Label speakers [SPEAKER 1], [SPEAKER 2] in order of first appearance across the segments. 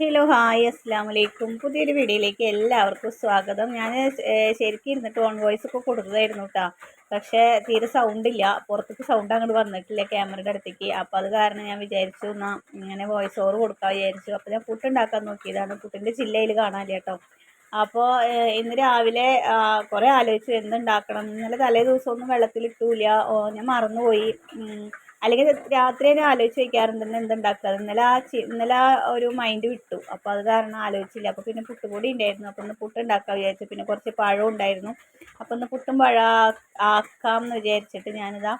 [SPEAKER 1] Hello hi അസ്സാം വലൈക്കും പുതിയൊരു വീഡിയോയിലേക്ക് എല്ലാവർക്കും സ്വാഗതം. ഞാൻ ശരിക്കും ഇരുന്നിട്ട് ഓൺ വോയിസ് ഒക്കെ കൊടുത്തതായിരുന്നു കേട്ടോ പക്ഷേ തീരെ സൗണ്ടില്ല പുറത്തേക്ക് സൗണ്ട് അങ്ങോട്ട് വന്നിട്ടില്ല ക്യാമറയുടെ അടുത്തേക്ക്. അപ്പോൾ അത് കാരണം ഞാൻ വിചാരിച്ചു എന്നാൽ ഇങ്ങനെ വോയിസ് ഓവർ കൊടുക്കാൻ വിചാരിച്ചു. അപ്പോൾ ഞാൻ പുട്ട് ഉണ്ടാക്കാൻ നോക്കിയതാണ്. പുട്ടിന്റെ ജില്ലയിൽ കാണാനില്ല കേട്ടോ അപ്പോൾ ഇന്ന് രാവിലെ കുറേ ആലോചിച്ചു എന്തുണ്ടാക്കണം. ഇന്നലെ തലേ ദിവസമൊന്നും വെള്ളത്തിലിട്ടില്ല. ഞാൻ മറന്നുപോയി. അല്ലെങ്കിൽ രാത്രി തന്നെ ആലോചിച്ച് വയ്ക്കാറുണ്ട് ഇന്ന് എന്തുണ്ടാക്കുക ഇന്നലെ ആ ഇന്നലെ ആ ഒരു മൈൻഡ് വിട്ടു. അപ്പോൾ അത് കാരണം ആലോചിച്ചില്ല. അപ്പോൾ പിന്നെ പുട്ടുപൊടി ഉണ്ടായിരുന്നു. അപ്പോൾ ഒന്ന് പുട്ട് ഉണ്ടാക്കാൻ വിചാരിച്ചു. പിന്നെ കുറച്ച് പഴവും ഉണ്ടായിരുന്നു. അപ്പോൾ ഒന്ന് പുട്ടും പഴം ആക്കാം എന്ന് വിചാരിച്ചിട്ട് ഞാനിതാ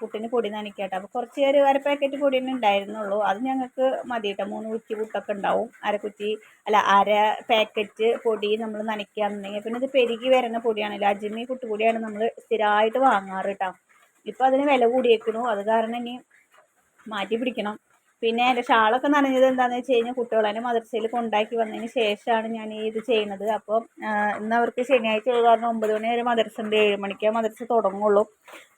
[SPEAKER 1] പുട്ടിന് പൊടി നനയ്ക്കട്ടെ അപ്പോൾ കുറച്ച് ഒരു അര പാക്കറ്റ് പൊടി തന്നെ ഉണ്ടായിരുന്നുള്ളൂ. അത് ഞങ്ങൾക്ക് മതി കേട്ടോ മൂന്ന് കുറ്റി പുട്ടൊക്കെ ഉണ്ടാവും. അര കുറ്റി അല്ല അര പാക്കറ്റ് പൊടി നമ്മൾ നനയ്ക്കുകയാണെന്നുണ്ടെങ്കിൽ പിന്നെ ഇത് പെരുകി വരുന്ന പൊടിയാണല്ലോ. അജിമി പുട്ടുപൊടിയാണ് നമ്മൾ സ്ഥിരമായിട്ട് വാങ്ങാറ് കേട്ടോ ഇപ്പോൾ അതിന് വില കൂടിയേക്കണു അത് കാരണം ഇനി മാറ്റി പിടിക്കണം. പിന്നെ എന്റെ ഷാളൊക്കെ നനഞ്ഞത് എന്താണെന്ന് വെച്ച് കഴിഞ്ഞാൽ കുട്ടികളെ മദർസയിൽ കൊണ്ടാക്കി വന്നതിന് ശേഷമാണ് ഞാൻ ഇത് ചെയ്യുന്നത് അപ്പോൾ ഇന്ന് അവർക്ക് ശനിയാഴ്ച കാരണം ഒമ്പത് മണി വരെ മദർസ ഉണ്ട് ഏഴ് മണിക്ക് മദർസ തുടങ്ങുള്ളൂ.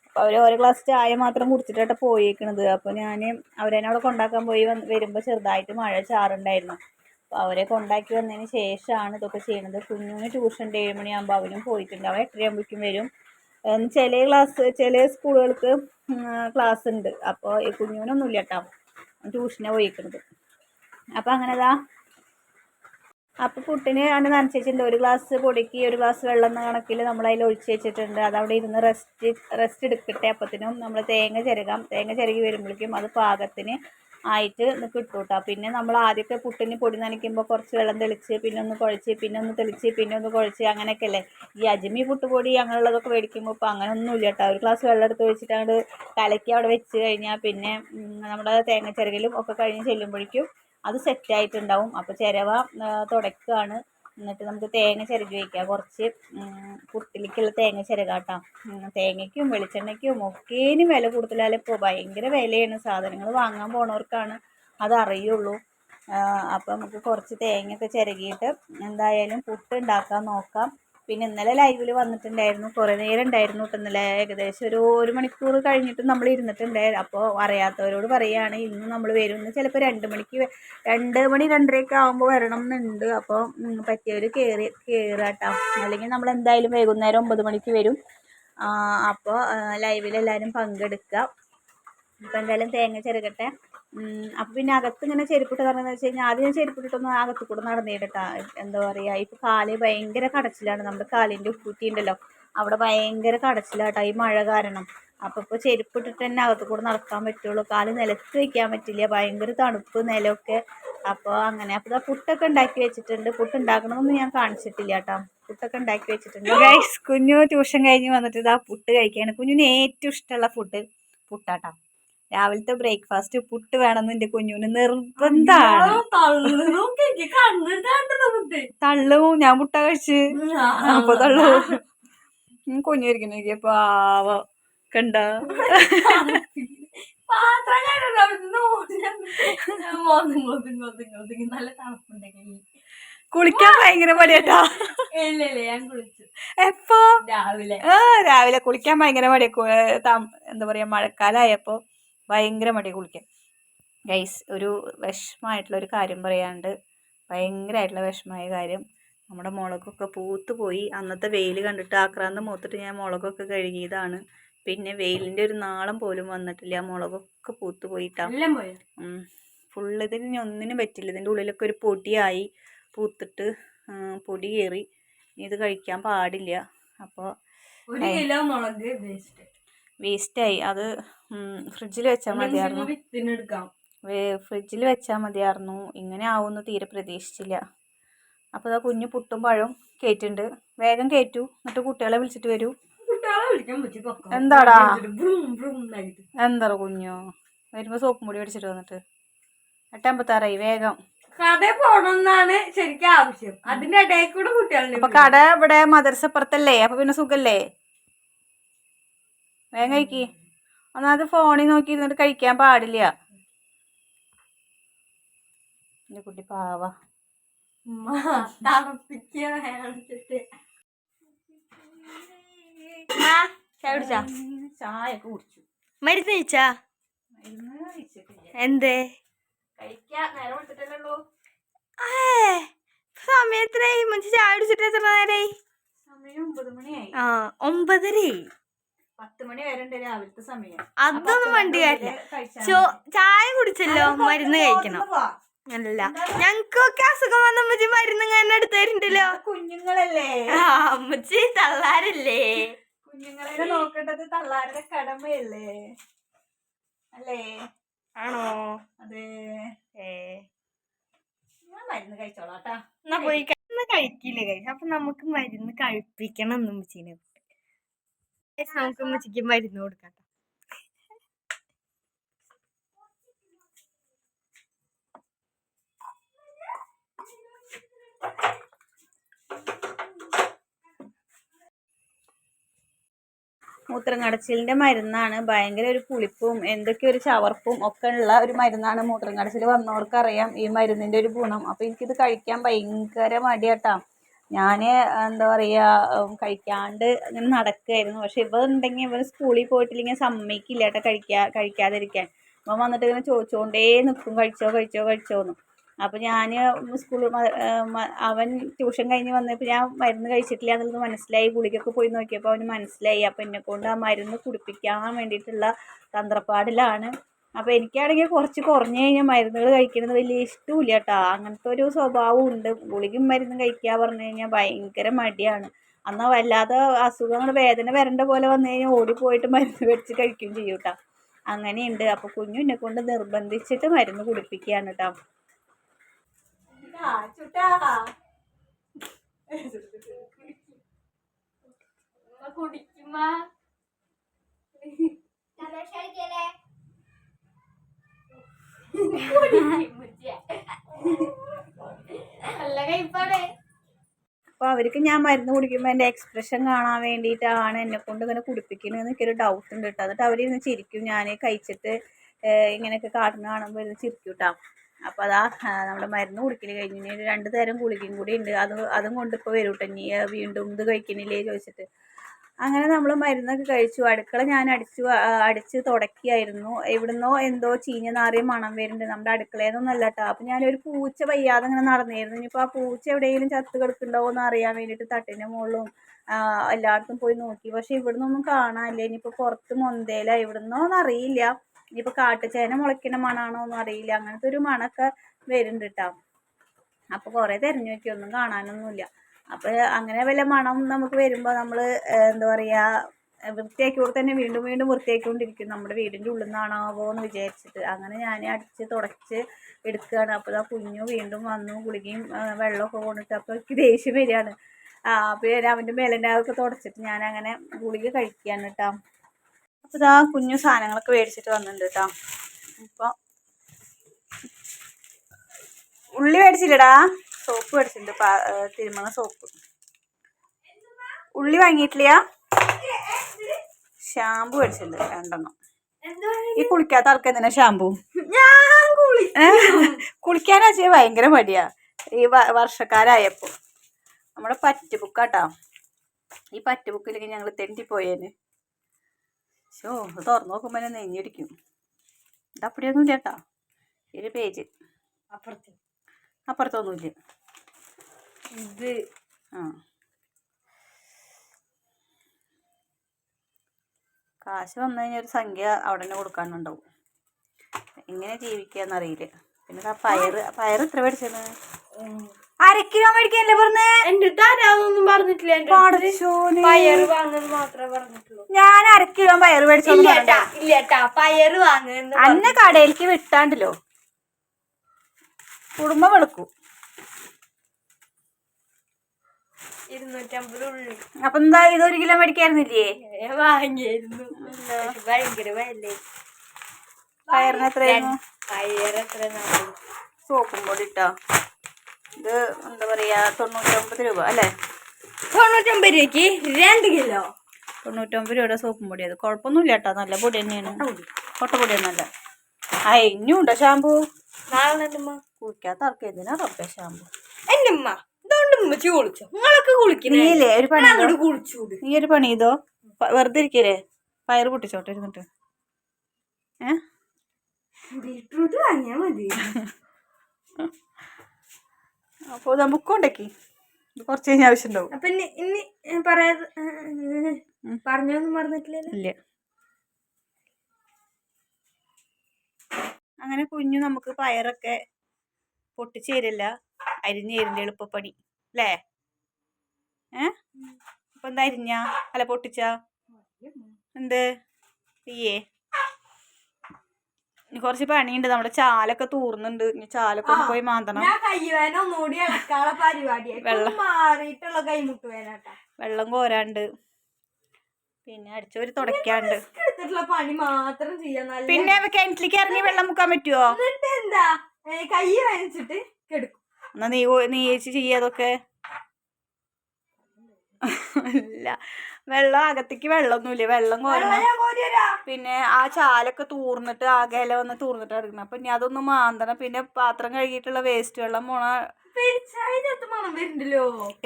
[SPEAKER 1] അപ്പോൾ അവർ ഓരോ ഗ്ലാസ് ചായ മാത്രം കുടിച്ചിട്ടാണ് പോയേക്കണത്. അപ്പോൾ ഞാൻ അവരെന്നെ അവിടെ കൊണ്ടാക്കാൻ പോയി വന്ന് വരുമ്പോൾ ചെറുതായിട്ട് മഴ ചാറുണ്ടായിരുന്നു. അപ്പോൾ അവരെ കൊണ്ടാക്കി വന്നതിന് ശേഷമാണ് ഇതൊക്കെ ചെയ്യുന്നത് കുഞ്ഞുവിന് ട്യൂഷൻ ഏഴ് മണിയാകുമ്പോൾ അവനും പോയിട്ടുണ്ട്. അവൻ എട്ടരയാകുമ്പോഴേക്കും വരും. ചില ക്ലാസ് ചില സ്കൂളുകൾക്ക് ക്ലാസ് ഉണ്ട്. അപ്പോൾ ഈ കുഞ്ഞുവിനൊന്നും ഇല്ല കേട്ടോ ട്യൂഷനെ പോയിക്കുന്നത് അപ്പോൾ അങ്ങനെ ഇതാ അപ്പോൾ പുട്ടിന് ആണ് നനച്ചിട്ടുണ്ട് ഒരു ഗ്ലാസ് പൊടിക്ക് ഒരു ഗ്ലാസ് വെള്ളം എന്ന കണക്കിൽ നമ്മൾ അതിൽ ഒഴിച്ച് വെച്ചിട്ടുണ്ട്. അതവിടെ ഇരുന്ന് റെസ്റ്റ് റെസ്റ്റ് എടുക്കട്ടെ. അപ്പത്തിനും നമ്മൾ തേങ്ങ ചിരകാം. തേങ്ങ ചിരകി വരുമ്പോഴേക്കും അത് പാകത്തിന് ആയിട്ട് കിട്ടും കേട്ടോ പിന്നെ നമ്മൾ ആദ്യമൊക്കെ പുട്ടിന് പൊടി നനയ്ക്കുമ്പോൾ കുറച്ച് വെള്ളം തെളിച്ച് പിന്നെ ഒന്ന് കുഴച്ച് പിന്നെ ഒന്ന് തെളിച്ച് പിന്നെ ഒന്ന് കുഴച്ച് അങ്ങനെയൊക്കെ അല്ലേ? ഈ അജ്മി പുട്ടുപൊടി അങ്ങനെയുള്ളതൊക്കെ മേടിക്കുമ്പോൾ ഇപ്പോൾ അങ്ങനെയൊന്നുമില്ല കേട്ടോ ഒരു ഗ്ലാസ് വെള്ളം എടുത്ത് വെച്ചിട്ട് അങ്ങോട്ട് കലക്കി അവിടെ വെച്ച് കഴിഞ്ഞാൽ പിന്നെ നമ്മുടെ തേങ്ങ ചിരകലും ഒക്കെ കഴിഞ്ഞ് ചെല്ലുമ്പോഴേക്കും അത് സെറ്റായിട്ടുണ്ടാവും അപ്പോൾ ചിരവ തുടക്കുകയാണ് എന്നിട്ട് നമുക്ക് തേങ്ങ ചിരകി വയ്ക്കാം കുറച്ച് പുട്ടിലേക്കുള്ള തേങ്ങ ചിരകാട്ടോ. തേങ്ങയ്ക്കും വെളിച്ചെണ്ണയ്ക്കും ഒക്കേനും വില കൂടുതലായാലും ഇപ്പോൾ ഭയങ്കര വിലയാണ്. സാധനങ്ങൾ വാങ്ങാൻ പോണവർക്കാണ് അതറിയുള്ളൂ അപ്പം നമുക്ക് കുറച്ച് തേങ്ങയൊക്കെ ചിരകിയിട്ട് എന്തായാലും പുട്ട് ഉണ്ടാക്കാൻ നോക്കാം. പിന്നെ ഇന്നലെ ലൈവിൽ വന്നിട്ടുണ്ടായിരുന്നു. കുറേ നേരം ഉണ്ടായിരുന്നു കേട്ടോ ഇന്നലെ. ഏകദേശം ഒരു ഒരു മണിക്കൂർ കഴിഞ്ഞിട്ട് നമ്മൾ ഇരുന്നിട്ടുണ്ടായിരുന്നു. അപ്പോൾ അറിയാത്തവരോട് പറയുകയാണ് ഇന്ന് നമ്മൾ വരുമെന്ന് ചിലപ്പോൾ രണ്ട് മണിക്ക് രണ്ട് മണി രണ്ടരയൊക്കെ ആകുമ്പോൾ വരണം എന്നുണ്ട് അപ്പോൾ പറ്റിയവർ കയറി കയറാട്ടോ അല്ലെങ്കിൽ നമ്മൾ എന്തായാലും വൈകുന്നേരം ഒമ്പത് മണിക്ക് വരും. അപ്പോൾ ലൈവിൽ എല്ലാവരും പങ്കെടുക്കുക അപ്പോൾ എന്തായാലും തേങ്ങ ചെറുകട്ടെ അപ്പോൾ പിന്നെ അകത്ത് ഇങ്ങനെ ചെരുപ്പിട്ട് പറഞ്ഞതെന്ന് വെച്ച് കഴിഞ്ഞാൽ ആദ്യം ചെരുപ്പിട്ടിട്ടൊന്നും അകത്ത് കൂടെ നടന്നിട്ടാ എന്താ പറയുക ഇപ്പോൾ കാൽ ഭയങ്കര കടച്ചിലാണ്. നമ്മുടെ കാലിന്റെ ഉപ്പൂറ്റി ഉണ്ടല്ലോ അവിടെ ഭയങ്കര കടച്ചിലാട്ടോ ഈ മഴ കാരണം. അപ്പോൾ ഇപ്പോൾ ചെരുപ്പിട്ടിട്ട് തന്നെ അകത്ത് കൂടെ നടക്കാൻ പറ്റുള്ളൂ. കാൽ നിലത്ത് വയ്ക്കാൻ പറ്റില്ല ഭയങ്കര തണുപ്പ് നിലമൊക്കെ അപ്പോൾ അങ്ങനെ അപ്പോൾ പുട്ടൊക്കെ ഉണ്ടാക്കി വെച്ചിട്ടുണ്ട്. പുട്ട് ഉണ്ടാക്കണമെന്നൊന്നും ഞാൻ കാണിച്ചിട്ടില്ല കേട്ടോ പുട്ടൊക്കെ ഉണ്ടാക്കി വെച്ചിട്ടുണ്ട്. ഗൈസ് കുഞ്ഞു ട്യൂഷൻ കഴിഞ്ഞ് വന്നിട്ട് ഇതാ പുട്ട് കഴിക്കുകയാണ് കുഞ്ഞിന് ഏറ്റവും ഇഷ്ടമുള്ള ഫുഡ് പുട്ടാട്ടോ. രാവിലത്തെ ബ്രേക്ക്ഫാസ്റ്റ് പുട്ട് വേണമെന്ന് എന്റെ കുഞ്ഞുവിന് നിർബന്ധമാണ് തള്ളവും ഞാൻ മുട്ട കഴിച്ച്. അപ്പൊ തള്ളു. കുഞ്ഞിരിക്കണ പാവ. കണ്ട? കുളിക്കാൻ ഭയങ്കര മടിയാട്ടാ. എപ്പോ?
[SPEAKER 2] രാവിലെ.
[SPEAKER 1] ആ രാവിലെ കുളിക്കാൻ ഭയങ്കര മടിയാ. എന്താ പറയാ മഴക്കാലമായപ്പോ ഭയങ്കര മടി കുളിക്കാൻ. ഗൈസ് ഒരു വിഷമമായിട്ടുള്ള ഒരു കാര്യം പറയാണ്ട് ഭയങ്കരമായിട്ടുള്ള വിഷമമായ കാര്യം. നമ്മുടെ മുളകൊക്കെ പൂത്ത് പോയി. അന്നത്തെ വെയിൽ കണ്ടിട്ട് ആക്രാന്ത് മൂത്തിട്ട് ഞാൻ മുളകൊക്കെ കഴുകിയതാണ്. പിന്നെ വെയിലിന്റെ ഒരു നാളം പോലും വന്നിട്ടില്ല. ആ മുളകൊക്കെ പൂത്ത്
[SPEAKER 2] പോയിട്ടാണ്
[SPEAKER 1] ഫുള്ള് ഇതിന് ഒന്നിനും പറ്റില്ല. ഇതിന്റെ ഉള്ളിലൊക്കെ ഒരു പൊടിയായി. പൂത്തിട്ട് പൊടി കയറി ഇത് കഴിക്കാൻ പാടില്ല. അപ്പോൾ
[SPEAKER 2] ഒരു കിലോ മുളക് വേസ്റ്റ്
[SPEAKER 1] വേസ്റ്റായി അത് ഫ്രിഡ്ജിൽ വെച്ചാൽ മതിയായിരുന്നു. ഫ്രിഡ്ജിൽ വെച്ചാൽ മതിയായിരുന്നു. ഇങ്ങനെ ആവുമെന്ന് തീരെ പ്രതീക്ഷിച്ചില്ല. അപ്പോൾ ഇതാ കുഞ്ഞു പുട്ടും പഴവും കയറ്റുണ്ട് വേഗം കയറ്റൂ എന്നിട്ട് കുട്ടികളെ വിളിച്ചിട്ട് വരൂ. എന്താടാ? എന്താ കുഞ്ഞോ? വരുമ്പോൾ സോപ്പും പൊടി അടിച്ചിട്ട് വന്നിട്ട്. എട്ടമ്പത്താറായി വേഗം.
[SPEAKER 2] കട പോണെന്നാണ് ശരിക്കും ആവശ്യം. അതിന്റെ ഇടയിൽ കൂടെ കുട്ടികളുടെ
[SPEAKER 1] അപ്പൊ കട ഇവിടെ മദർസപ്പുറത്തല്ലേ? അപ്പൊ പിന്നെ സുഖല്ലേ? വേഗം കഴിക്ക്. ഒന്നാമത് ഫോണിൽ നോക്കി ഇരുന്നിട്ട് കഴിക്കാൻ പാടില്ല. എന്റെ കുട്ടി പാവ.
[SPEAKER 3] ചായ കുടിച്ചാ? മരുന്ന് കഴിച്ചാ? എന്തേ? എത്രയായി? മുഞ്ചി ചായ കുടിച്ചിട്ട് എത്ര നേരായി? ഒമ്പതരയായി. അതൊന്നും വണ്ടി കാര്യമില്ല ചായ കുടിച്ചല്ലോ മരുന്ന് കഴിക്കണം. അല്ല ഞങ്ങൾക്കൊക്കെ അസുഖം വന്ന അമ്മച്ചി മരുന്ന് ഇങ്ങനെ എടുത്തു തരുന്നുണ്ടല്ലോ
[SPEAKER 1] കുഞ്ഞുങ്ങളല്ലേ?
[SPEAKER 3] അമ്മച്ചി തള്ളാരല്ലേ?
[SPEAKER 1] കുഞ്ഞുങ്ങളെ നോക്കേണ്ടത് തള്ളാരുടെ കടമയല്ലേ? അല്ലേ?
[SPEAKER 3] ആണോ?
[SPEAKER 1] അതെ.
[SPEAKER 3] ഏ.
[SPEAKER 1] ഞാൻ മരുന്ന് കഴിച്ചോളാം ട്ടാ.
[SPEAKER 3] എന്നാ പോയി കഴി- കഴിക്കില്ല? കഴിച്ചു അപ്പൊ നമുക്ക് മരുന്ന് കഴിപ്പിക്കണം എന്ന് അമ്മച്ചീനെ. നമുക്ക് അമ്മച്ചിക്ക് മരുന്ന് കൊടുക്കാം
[SPEAKER 1] മൂത്രങ്ങടച്ചിലിന്റെ മരുന്നാണ്. ഭയങ്കര ഒരു പുളിപ്പും എന്തൊക്കെ ഒരു ചവർപ്പും ഒക്കെ ഉള്ള ഒരു മരുന്നാണ് മൂത്രങ്ങടച്ചിൽ വന്നവർക്കറിയാം ഈ മരുന്നിന്റെ ഒരു ഗുണം. അപ്പൊ എനിക്കിത് കഴിക്കാൻ ഭയങ്കര മടിയാട്ടാ. ഞാൻ എന്താ പറയാ ഉം, കഴിക്കാണ്ട് ഇങ്ങനെ നടക്കുകയായിരുന്നു പക്ഷെ ഇവ ഉണ്ടെങ്കിൽ ഇവൻ സ്കൂളിൽ പോയിട്ടില്ലെങ്കിൽ സമ്മതിക്കില്ല കേട്ടോ കഴിക്കാ കഴിക്കാതിരിക്കാൻ. ഇവൻ വന്നിട്ട് ഇങ്ങനെ ചോദിച്ചുകൊണ്ടേ നിൽക്കും കഴിച്ചോ കഴിച്ചോ കഴിച്ചോന്ന്. അപ്പോൾ ഞാൻ സ്കൂളിൽ അവൻ ട്യൂഷൻ കഴിഞ്ഞ് വന്നപ്പോൾ ഞാൻ മരുന്ന് കഴിച്ചിട്ടില്ല എന്നുള്ളത് മനസ്സിലായി. ഗുളികയൊക്കെ പോയി നോക്കിയപ്പോൾ അവന് മനസ്സിലായി. അപ്പോൾ എന്നെക്കൊണ്ട് ആ മരുന്ന് കുടിപ്പിക്കാൻ വേണ്ടിയിട്ടുള്ള തന്ത്രപ്പാടിലാണ് അപ്പോൾ എനിക്കാണെങ്കിൽ കുറച്ച് കുറഞ്ഞു കഴിഞ്ഞാൽ മരുന്നുകൾ കഴിക്കുന്നത് വലിയ ഇഷ്ടമില്ല കേട്ടോ അങ്ങനത്തെ ഒരു സ്വഭാവം ഉണ്ട് ഗുളികയും മരുന്നും കഴിക്കുക പറഞ്ഞു കഴിഞ്ഞാൽ ഭയങ്കര മടിയാണ്. എന്നാൽ വല്ലാതെ അസുഖങ്ങൾ വേദന വരേണ്ട പോലെ വന്നു കഴിഞ്ഞാൽ ഓടിപ്പോയിട്ട് മരുന്ന് മേടിച്ച് കഴിക്കുകയും ചെയ്യും കേട്ടോ അങ്ങനെയുണ്ട്. അപ്പോൾ കുഞ്ഞു എന്നെ കൊണ്ട് നിർബന്ധിച്ചിട്ട് മരുന്ന് കുടിപ്പിക്കുകയാണ് കേട്ടോ അപ്പോൾ അവർക്ക് ഞാൻ മരുന്ന് കുടിക്കുമ്പോൾ എന്റെ എക്സ്പ്രഷൻ കാണാൻ വേണ്ടിയിട്ടാണ് എന്നെ കൊണ്ട് ഇങ്ങനെ കുടിപ്പിക്കണമെന്ന് എനിക്കൊരു ഡൗട്ട് ഉണ്ട് കേട്ടോ. എന്നിട്ട് അവരിന്ന് ചിരിക്കും. ഞാൻ കഴിച്ചിട്ട് ഇങ്ങനെയൊക്കെ കാട്ടുന്ന കാണുമ്പോൾ ഇരുന്ന് ചിരിക്കും കേട്ടോ. അപ്പോൾ അതാ നമ്മുടെ മരുന്ന് കുടിക്കൽ കഴിഞ്ഞ് രണ്ട് തരം ഗുളികയും കൂടി ഉണ്ട്. അത് അതും കൊണ്ടിപ്പോൾ വരും കേട്ടോ ഇനി വീണ്ടും ഇത് കഴിക്കണില്ലേ ചോദിച്ചിട്ട്. അങ്ങനെ നമ്മൾ മരുന്നൊക്കെ കഴിച്ചു. അടുക്കള ഞാൻ അടിച്ചു അടിച്ച് തുടക്കിയായിരുന്നു. എവിടുന്നോ എന്തോ ചീഞ്ഞ നാറിയ മണം വരുന്നുണ്ട് നമ്മുടെ അടുക്കളയിൽ നിന്നൊന്നല്ല കേട്ടോ അപ്പം ഞാനൊരു പൂച്ച വയ്യാതെ ഇങ്ങനെ നടന്നിരുന്നു. ഇനിയിപ്പോൾ ആ പൂച്ച എവിടെയെങ്കിലും ചത്ത് കിടക്കുന്നുണ്ടോ എന്ന് അറിയാൻ വേണ്ടിയിട്ട് തട്ടിന്റെ മുകളിലും എല്ലായിടത്തും പോയി നോക്കി. പക്ഷേ ഇവിടുന്നൊന്നും കാണാനില്ല. ഇനിയിപ്പോൾ പുറത്ത് മൊന്തേല. എവിടുന്നോ അറിയില്ല. ഇനിയിപ്പോൾ കാട്ടുചേന മുളയ്ക്കുന്ന മണമാണോ ഒന്നും അറിയില്ല. അങ്ങനത്തെ ഒരു മണമൊക്കെ വരുന്നുണ്ട് കേട്ടോ അപ്പോൾ കുറേ തിരഞ്ഞു നോക്കി. ഒന്നും കാണാനൊന്നുമില്ല. അപ്പോൾ അങ്ങനെ വല്ല മണം നമുക്ക് വരുമ്പോൾ നമ്മൾ എന്താ പറയുക വൃത്തിയാക്കിയോടെ തന്നെ വീണ്ടും വീണ്ടും വൃത്തിയാക്കിക്കൊണ്ടിരിക്കും. നമ്മുടെ വീടിന്റെ ഉള്ളിൽ നിന്നാണാവോ എന്ന് വിചാരിച്ചിട്ട്. അങ്ങനെ ഞാൻ അടിച്ച് തുടച്ച് എടുക്കുകയാണ് അപ്പോൾ ആ കുഞ്ഞു വീണ്ടും വന്നു ഗുളികയും വെള്ളമൊക്കെ കൊണ്ടിട്ട് അപ്പോൾ എനിക്ക് ദേഷ്യം വരികയാണ്. അപ്പോൾ ഞാൻ അവന്റെ മേലിന്റെ അതൊക്കെ തുടച്ചിട്ട് ഞാൻ അങ്ങനെ ഗുളിക കഴിക്കുകയാണ് കേട്ടോ അപ്പോൾ ഇതാ കുഞ്ഞു സാധനങ്ങളൊക്കെ മേടിച്ചിട്ട് വന്നിട്ടുണ്ട് കേട്ടോ അപ്പോൾ ഉള്ളി മേടിച്ചില്ലടാ. സോപ്പ് മേടിച്ചിട്ടുണ്ട്. തിരുമണ സോപ്പ്. ഉള്ളി വാങ്ങിയിട്ടില്ല ഷാമ്പു മേടിച്ചിട്ടുണ്ട്. രണ്ടെണ്ണം. ഈ കുളിക്കാത്ത ആൾക്ക് എന്തിനാ ഷാമ്പു? കുളിക്കാനാ വെച്ചാൽ ഭയങ്കര മടിയാ. ഈ വർഷക്കാരായപ്പോ നമ്മുടെ പറ്റ് ബുക്കാട്ടാ ഈ പറ്റ് ബുക്കിലേക്ക് ഞങ്ങൾ തെണ്ടിപ്പോയേന് ഷോ ഇത് തുറന്നു നോക്കുമ്പോൾ തന്നെ നെഞ്ഞിടിക്കും. ഇത് അപ്പടിയൊന്നും ഇല്ല കേട്ടാ. ഒരു പേജ്
[SPEAKER 3] അപ്പുറത്ത്.
[SPEAKER 1] അപ്പുറത്തൊന്നുമില്ല.
[SPEAKER 3] ഇത്.
[SPEAKER 1] ആ. കാശ് വന്നു കഴിഞ്ഞാൽ ഒരു സംഖ്യ അവിടെ തന്നെ കൊടുക്കാനുണ്ടാവും. എങ്ങനെ ജീവിക്കുക എന്നറിയില്ല പിന്നെ ആ പയർ പയർ എത്ര മേടിച്ചത് അര കിലോ മേടിക്കാനല്ലേ പറഞ്ഞേ?
[SPEAKER 3] എന്റെ തരാന്നൊന്നും പറഞ്ഞിട്ടില്ല എന്റെ. പയറ് മാത്രമേ പറഞ്ഞിട്ടുള്ളൂ.
[SPEAKER 1] ഞാൻ അര കിലോ പയറ് മേടിച്ചോന്ന്
[SPEAKER 3] ഇല്ലേട്ടാ പയറ്
[SPEAKER 1] അന്ന കടയിലേക്ക് വിട്ടാണ്ടല്ലോ. കുടുംബം വെളുക്കൂ.
[SPEAKER 3] ഇരുന്നൂറ്റമ്പത് ഉള്ളി.
[SPEAKER 1] അപ്പൊ എന്താ ഇത് ഒരു കിലോ മേടിക്കായിരുന്നില്ലേ?
[SPEAKER 3] വാങ്ങിയായിരുന്നു ഭയങ്കര വില
[SPEAKER 1] പയറിന് എത്രയായിരുന്നു?
[SPEAKER 3] പയർ എത്ര
[SPEAKER 1] സോപ്പും പൊടി ഇട്ടോ? ഇത് എന്താ പറയാ തൊണ്ണൂറ്റൊമ്പത് രൂപ അല്ലേ?
[SPEAKER 3] തൊണ്ണൂറ്റൊമ്പത് രൂപയ്ക്ക് രണ്ട് കിലോ.
[SPEAKER 1] തൊണ്ണൂറ്റൊമ്പത് രൂപയുടെ സോപ്പും പൊടി. അത് കുഴപ്പമൊന്നുമില്ല കേട്ടോ. നല്ല പൊടി തന്നെയാണ്. കൊട്ടപ്പൊടിയൊന്നുമല്ല ആ ഇനിയും ഉണ്ടോ ഷാമ്പു കുളിക്കാത്ത ആർക്ക് എന്തിനാ റബ്ബേ ഷാമ്പു
[SPEAKER 3] എന്റെ ഉമ്മ ഇതുകൊണ്ട് ഉമ്മച്ചി കുളിച്ചോ? നിങ്ങളൊക്കെ കുളിക്കണേ.
[SPEAKER 1] ഒരു പണി നീ ഒരു പണി ചെയ്തോ വെറുതെ ഇരിക്കല്ലേ? പയറ് പൊട്ടിച്ചോട്ടെ ഇരുന്നിട്ട്. ഏ?
[SPEAKER 3] ബീട്രൂട്ട് വാങ്ങിയാ മതി.
[SPEAKER 1] അപ്പോൾ ബുക്ക് കൊണ്ടേക്കി. കുറച്ച് കഴിഞ്ഞ ആവശ്യമുണ്ടാവും
[SPEAKER 2] അപ്പൊ ഇനി ഇനി പറയാ പറഞ്ഞൊന്നും മറന്നിട്ടില്ലല്ലോ?
[SPEAKER 1] ഇല്ല. അങ്ങനെ കുഞ്ഞു നമുക്ക് പയറൊക്കെ പൊട്ടിച്ചേരില്ല അരിഞ്ഞ് തരില്ല എളുപ്പപ്പണി. അല്ലേ ഏ? അപ്പൊ എന്താ അരിഞ്ഞ? അല്ല പൊട്ടിച്ച? എന്ത്? തീയേ ഇനി കുറച്ച് പണിയുണ്ട്. നമ്മുടെ ചാലൊക്കെ തൂർന്നുണ്ട്. ഇനി ചാലൊക്കെ പോയി മാന്തണം.
[SPEAKER 2] ഞാൻ ഒന്നുകൂടി പരിപാടിയായി
[SPEAKER 1] വെള്ളം.
[SPEAKER 2] മാറിയിട്ടുള്ള കൈമുട്ട് വേനാട്ടാ
[SPEAKER 1] വെള്ളം കോരാണ്ട്. പിന്നെ അടിച്ചോര്
[SPEAKER 2] തുടക്കാണ്ട് പണി മാത്രം ചെയ്യാൻ
[SPEAKER 1] പിന്നെ കിണറ്റിലേക്ക് ഇറങ്ങി വെള്ളം മുക്കാൻ പറ്റുമോ
[SPEAKER 2] എന്താ? കൈ വേനച്ചിട്ട് കെടുക്കും.
[SPEAKER 1] എന്നാ നീ നീ ചേച്ചി ചെയ്യാതൊക്കെ ഇല്ല. വെള്ളം അകത്തേക്ക് വെള്ളമൊന്നുമില്ല. വെള്ളം കോരണം. പിന്നെ ആ ചാലൊക്കെ തൂർന്നിട്ട് ആകെ ഇല വന്ന് തൂർന്നിട്ട് എടുക്കണം അപ്പൊ ഇനി അതൊന്ന് മാന്തണം. പിന്നെ പാത്രം കഴുകിയിട്ടുള്ള വേസ്റ്റ് വെള്ളം
[SPEAKER 2] മണം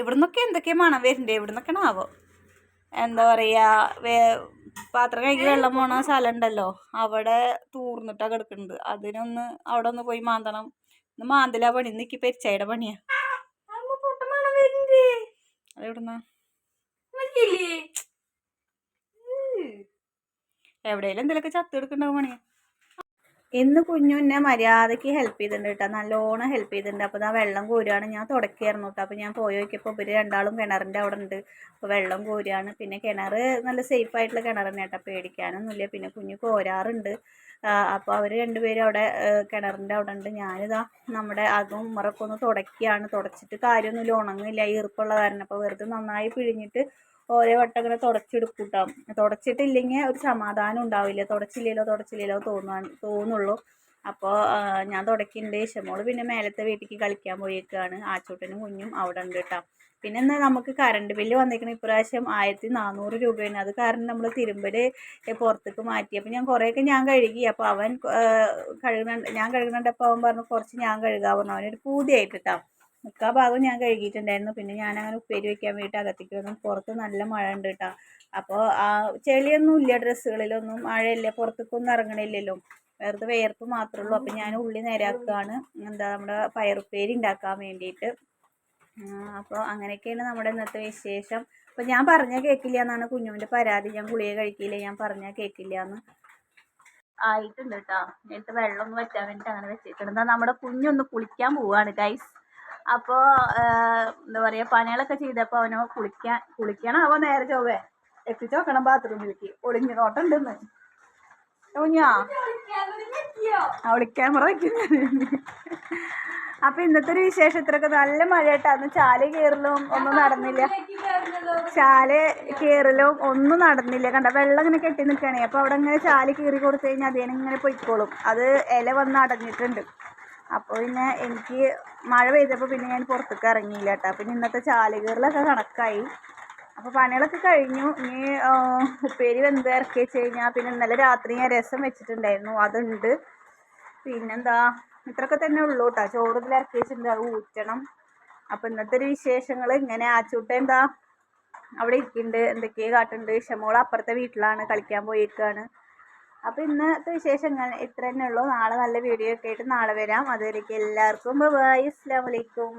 [SPEAKER 1] ഇവിടുന്നൊക്കെ എന്തൊക്കെയാ മണം വരുന്നുണ്ട് ഇവിടുന്നൊക്കെ ആവോ. എന്താ പറയാ പാത്രം കഴുകി വെള്ളം പോണ സ്ഥലം ഉണ്ടല്ലോ. അവിടെ തൂർന്നിട്ടാ കിടക്കുന്നുണ്ട് അതിനൊന്ന് അവിടെ ഒന്ന് പോയി മാന്തണം. ഇന്ന് മാന്തലാ പണി. ഇന്ന് എനിക്ക് പെരിച്ചായുടെ പണിയാ. അതെവിടുന്നാ?
[SPEAKER 2] മനസ്സില്ലേ
[SPEAKER 1] എവിടെയെങ്കിലും എന്തെങ്കിലുമൊക്കെ ചത്ത് കൊടുക്കണ്ടാവും മണി ഇന്ന് കുഞ്ഞു എന്നെ മര്യാദയ്ക്ക് ഹെൽപ്പ് ചെയ്തിട്ടുണ്ട് കേട്ടോ നല്ലോണം ഹെൽപ്പ് ചെയ്തിട്ടുണ്ട്. അപ്പോൾ ഞാൻ വെള്ളം കോരുകയാണ് ഞാൻ തുടക്കുകയായിരുന്നു കേട്ടോ അപ്പോൾ ഞാൻ പോയി നോക്കിയപ്പോൾ ഇവർ രണ്ടാളും കിണറിന്റെ അവിടെ ഉണ്ട്. അപ്പോൾ വെള്ളം കോരുകയാണ് പിന്നെ കിണർ നല്ല സേഫ് ആയിട്ടുള്ള കിണർ തന്നെ കേട്ടോ പേടിക്കാനൊന്നുമില്ല. പിന്നെ കുഞ്ഞു കോരാറുണ്ട്. അപ്പോൾ അവർ രണ്ടുപേരും അവിടെ കിണറിന്റെ അവിടെ ഉണ്ട്. ഞാനിതാ നമ്മുടെ അതും ഉമ്മറൊക്കെ ഒന്ന് തുടച്ചിട്ട് കാര്യമൊന്നുമില്ല. ഉണങ്ങില്ല. ഈർപ്പുള്ള കാരണം. അപ്പോൾ വെറുതെ നന്നായി പിഴിഞ്ഞിട്ട് ഓരോ വട്ടം ഇങ്ങനെ തുടച്ചെടുക്കും കേട്ടോ തുടച്ചിട്ടില്ലെങ്കിൽ ഒരു സമാധാനം ഉണ്ടാവില്ല. തുടച്ചില്ലല്ലോ തുടച്ചില്ലല്ലോ തോന്നാൻ തോന്നുള്ളൂ. അപ്പോൾ ഞാൻ തുടക്കിന്റെ ഇഷ്ടമോൾ പിന്നെ മേലത്തെ വീട്ടിലേക്ക് കളിക്കാൻ പോയേക്കാണ്. ആച്ചൂട്ടനും കുഞ്ഞും അവിടെ ഉണ്ട് കേട്ടോ പിന്നെ എന്നാൽ നമുക്ക് കറണ്ട് ബില്ല് വന്നേക്കണ ഇപ്രാവശ്യം ആയിരത്തി നാനൂറ് രൂപയാണ്. അത് കാരണം നമ്മൾ തിരുമ്പൽ പുറത്തേക്ക് മാറ്റി. അപ്പോൾ ഞാൻ കുറേയൊക്കെ ഞാൻ കഴുകി. അപ്പോൾ അവൻ കഴുകുന്നുണ്ട് ഞാൻ കഴുകുന്നുണ്ടപ്പോൾ അവൻ പറഞ്ഞു കുറച്ച് ഞാൻ കഴുകാൻ പറഞ്ഞു. അവനൊരു പൂതിയായിട്ട് കേട്ടോ മുക്കാ ഭാഗം ഞാൻ കഴുകിയിട്ടുണ്ടായിരുന്നു. പിന്നെ ഞാൻ അങ്ങനെ ഉപ്പേരി വെക്കാൻ വേണ്ടിയിട്ട് അകത്തേക്ക് വന്നു. പുറത്ത് നല്ല മഴ ഉണ്ട് കേട്ടോ അപ്പോൾ ആ ചെളിയൊന്നും ഇല്ല ഡ്രസ്സുകളിലൊന്നും. മഴയില്ല പുറത്തേക്കൊന്നും ഇറങ്ങണില്ലല്ലോ. വെറുതെ വേർപ്പ് മാത്രമേ ഉള്ളൂ. അപ്പം ഞാൻ ഉള്ളി നേരാക്കുകയാണ് എന്താ നമ്മുടെ പയറുപ്പേരി ഉണ്ടാക്കാൻ വേണ്ടിയിട്ട്. അപ്പോൾ അങ്ങനെയൊക്കെയാണ് നമ്മുടെ ഇന്നത്തെ വിശേഷം. അപ്പോൾ ഞാൻ പറഞ്ഞാൽ കേൾക്കില്ല എന്നാണ് കുഞ്ഞുവിന്റെ പരാതി. ഞാൻ ഗുളിക കഴിക്കില്ല. ഞാൻ പറഞ്ഞാൽ കേൾക്കില്ല എന്ന്. ആയിട്ടുണ്ട് കേട്ടോ നേരത്തെ വെള്ളം ഒന്നും വെച്ചാൻ വേണ്ടിയിട്ട് അങ്ങനെ വെച്ചിട്ടുണ്ട്. നമ്മുടെ കുഞ്ഞൊന്ന് കുളിക്കാൻ പോവാണ് ഗൈസ് അപ്പോൾ എന്താ പറയുക പണികളൊക്കെ ചെയ്തപ്പോൾ അവനോ കുളിക്കാൻ കുളിക്കണം അവ നേരെ ചൊവ്വേ. എത്തിച്ച് നോക്കണം ബാത്റൂമിലേക്ക്. ഒളിഞ്ഞു നോട്ടുണ്ടെന്ന്. കുഞ്ഞാ ക്യാമറ വയ്ക്കുന്നത് അപ്പൊ ഇന്നത്തെ ഒരു വിശേഷം ഇത്രയൊക്കെ നല്ല മഴ കേട്ടോ അന്ന് ചാൽ കയറലും ഒന്നും നടന്നില്ല. ചാല കയറലും ഒന്നും നടന്നില്ല. കണ്ട വെള്ളം ഇങ്ങനെ കെട്ടി നിൽക്കണേ അപ്പൊ അവിടെ ഇങ്ങനെ ചാല കീറി കൊടുത്തു കഴിഞ്ഞാൽ അതിനെ ഇങ്ങനെ പൊയ്ക്കോളും. അത് ഇല വന്ന് അടഞ്ഞിട്ടുണ്ട്. അപ്പോൾ പിന്നെ എനിക്ക് മഴ പെയ്തപ്പോൾ പിന്നെ ഞാൻ പുറത്തേക്ക് ഇറങ്ങിയില്ല കേട്ടോ പിന്നെ ഇന്നത്തെ ചാലുകീറിലൊക്കെ കണക്കായി. അപ്പോൾ പണികളൊക്കെ കഴിഞ്ഞു. ഇനി ഉപ്പേരി വെന്ത് ഇറക്കി വെച്ച് കഴിഞ്ഞാൽ പിന്നെ ഇന്നലെ രാത്രി ഞാൻ രസം വെച്ചിട്ടുണ്ടായിരുന്നു. അതുണ്ട്. പിന്നെന്താ ഇത്രയൊക്കെ തന്നെ ഉള്ളൂ കേട്ടോ ചോറ് ഇതിൽ ഇറക്കി വെച്ചിട്ടുണ്ട്. അത് ഊറ്റണം. അപ്പോൾ ഇന്നത്തെ ഒരു വിശേഷങ്ങൾ ഇങ്ങനെ. ആച്ചൂട്ട എന്താ? അവിടെ ഇരിക്കുന്നുണ്ട് എന്തൊക്കെയോ കാട്ടുണ്ട്. ഷമോൾ അപ്പുറത്തെ വീട്ടിലാണ്. കളിക്കാൻ പോയേക്കാണ്. അപ്പോൾ ഇന്നത്തെ വിശേഷങ്ങൾ ഇത്ര തന്നെ ഉള്ളൂ. നാളെ നല്ല വീഡിയോ ഒക്കെ ആയിട്ട് നാളെ വരാം. അതുവരേക്കും എല്ലാവർക്കും. ബൈ അസ്സാം വലൈക്കും